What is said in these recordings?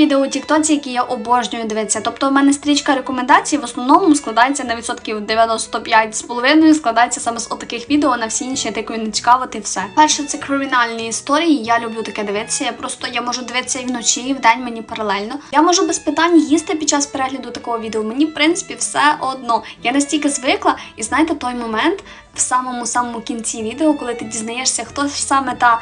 відео у Тіктоці, які я обожнюю дивитися. Тобто, в мене стрічка рекомендацій в основному складається на відсотків 95 з половиною, складається саме з отаких відео, на всі інші я тикаю не цікавити все. Перше, це кримінальні історії. Я люблю таке дивитися. Я просто я можу дивитися і вночі, і вдень мені паралельно. Я можу без питань їсти під час перегляду такого відео. Мені, в принципі, все одно. Я настільки звикла, і знаєте, той момент в самому самому кінці відео, коли ти дізнаєшся, хто ж саме та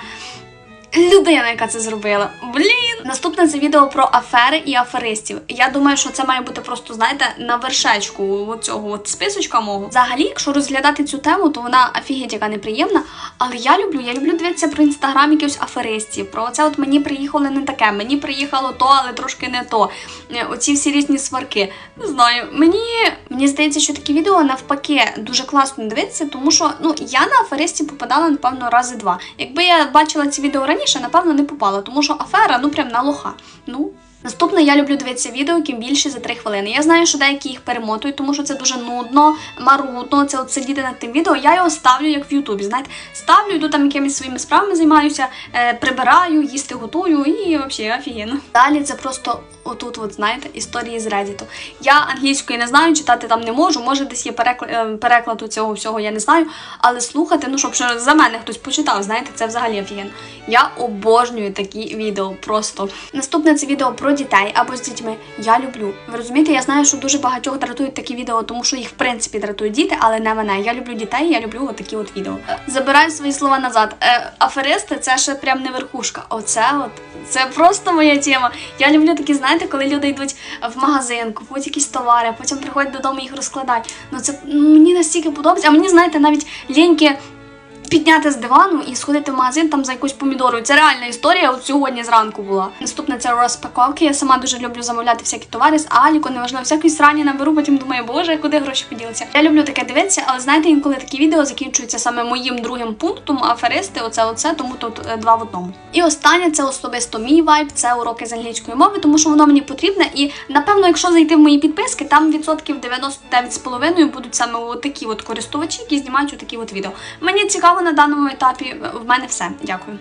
людина, яка це зробила. Блін! Наступне це відео про афери і аферистів. Я думаю, що це має бути просто, знаєте, на вершечку цього от списочка мого. Взагалі, якщо розглядати цю тему, то вона офігеть яка неприємна. Але я люблю, я люблю дивитися про інстаграм якихось аферистів. Про це от мені приїхало не таке, мені приїхало то, але трошки не то. Е, Оці всі різні сварки. Не знаю, мені мені здається, що такі відео навпаки дуже класно дивитися, тому що ну я на аферистів попадала напевно рази два. Якби я бачила ці відео раніше, напевно, не попала, тому що афера ну прям на лоха. Ну. Наступне я люблю дивитися відео, яким більше за 3 хвилини. Я знаю, що деякі їх перемотують, тому що це дуже нудно, марудно. Це от сидіти над тим відео. Я його ставлю як в Ютубі. Знаєте, ставлю, йду там якимись своїми справами займаюся, е, прибираю, їсти готую і взагалі офігенно. Далі це просто отут, от знаєте, історії з Reddit. Я англійської не знаю, читати там не можу. Може, десь є переклад, е, перекладу цього всього, я не знаю. Але слухати, ну щоб за мене хтось почитав, знаєте, це взагалі офігенно. Я обожнюю такі відео. Просто наступне це відео про дітей або з дітьми. Я люблю. Ви розумієте, я знаю, що дуже багатьох дратують такі відео, тому що їх в принципі дратують діти, але не мене. Я люблю дітей, я люблю отакі от відео. Забираю свої слова назад. Е, аферисти це ще прям не верхушка. Оце от це просто моя тема. Я люблю такі, знаєте, коли люди йдуть в магазин, купують якісь товари, потім приходять додому їх розкладають. Ну це мені настільки подобається. А мені знаєте, навіть ліньки підняти з дивану і сходити в магазин там за якусь помідорою. Це реальна історія. От сьогодні зранку була. Наступне це розпаковки. Я сама дуже люблю замовляти всякі товари з Аліко, неважливо, всякої срані наберу, потім думаю, боже, куди гроші поділися. Я люблю таке дивитися, але знаєте, інколи такі відео закінчуються саме моїм другим пунктом, аферисти, оце, оце, тому тут е, два в одному. І останнє це особисто мій вайб, це уроки з англійської мови, тому що воно мені потрібне. І напевно, якщо зайти в мої підписки, там відсотків 99,5 будуть саме такі от користувачі, які знімають такі от відео. Мені цікаво на даному етапі. В мене все. Дякую.